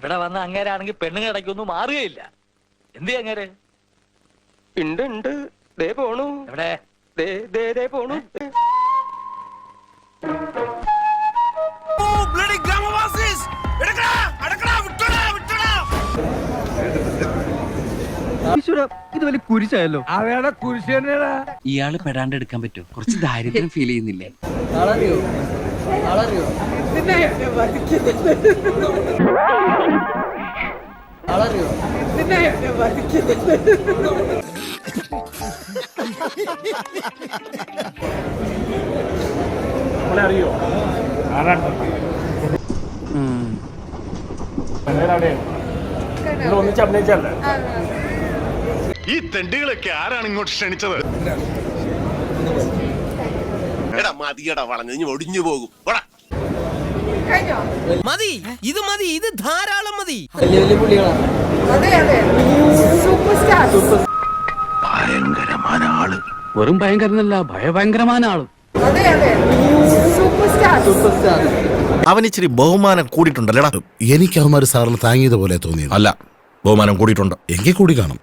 ഇവിടെ വന്ന അങ്ങേരാണെങ്കിൽ പെണ്ണുങ്ങൾ ഇടയ്ക്കൊന്നും മാറുകയില്ല. എന്ത് അങ്ങേര്? ഉണ്ട് ഉണ്ട്. ദേ പോണു. എവിടെ? ദേ ദേ ദേ പോണു. ഇത് വലിയ കുരിശായല്ലോ. അവയുടെ കുരിശ് തന്നെയാ ഇയാൾ പെടാണ്ട് എടുക്കാൻ പറ്റുമോ? കുറച്ച് ദാരിദ്ര്യം ഫീൽ ചെയ്യുന്നില്ലേ? ഒന്നിച്ച് അഭിനയിച്ചല്ലേ ഈ തെണ്ടികളൊക്കെ ആരാണ് ഇങ്ങോട്ട് ക്ഷണിച്ചത്? എടാ മതിയടാ വളഞ്ഞു ഒടിഞ്ഞു പോകും. പോടാ. മതി. ഇത് മതി. ഇത് ധാരാളം മതി. വലിയ വലിയ പുള്ളികളാണ് അതെ അതെ. സൂപ്പർ സ്റ്റാർ ഭയങ്കരமான ആൾ. വെറും ഭയങ്കരനല്ല ഭയഭയങ്കരമായ ആൾ. അതെ അതെ. സൂപ്പർ സ്റ്റാർ സൂപ്പർ സ്റ്റാർ അവൻ ഇച്ചിരി ബഹുമാനം കൂടിയിട്ടുണ്ടല്ലേടാ. എനിക്ക് അവന്മാര് സാറിന് താങ്ങിയത് പോലെ തോന്നി അല്ല ബഹുമാനം കൂടിയിട്ടുണ്ട്. എങ്കിൽ കൂടി കാണും.